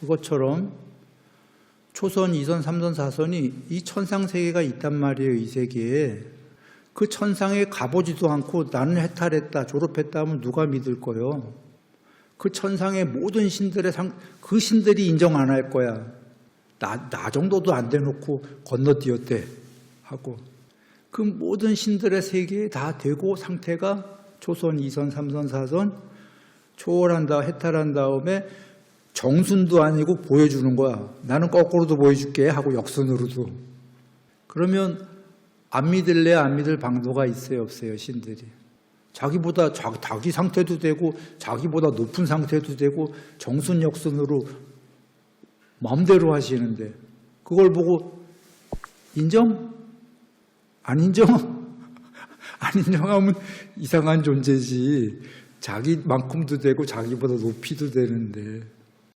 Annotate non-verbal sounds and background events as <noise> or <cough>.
그것처럼 초선, 이선, 삼선, 사선이 이 천상 세계가 있단 말이에요. 이 세계에. 그 천상에 가보지도 않고 나는 해탈했다, 졸업했다 하면 누가 믿을 거요? 그 천상의 모든 신들의 상, 그 신들이 인정 안 할 거야. 나, 나 정도도 안 대놓고 건너뛰었대. 하고. 그 모든 신들의 세계에 다 되고 상태가 초선, 이선, 삼선, 사선 초월한다, 해탈한 다음에 정순도 아니고 보여주는 거야. 나는 거꾸로도 보여줄게 하고 역순으로도. 그러면 안 믿을래 안 믿을 방도가 있어요 없어요 신들이. 자기보다 자, 자기 상태도 되고 자기보다 높은 상태도 되고 정순 역순으로 마음대로 하시는데 그걸 보고 인정? 안 인정? <laughs> 안 인정하면 이상한 존재지. 자기만큼도 되고 자기보다 높이도 되는데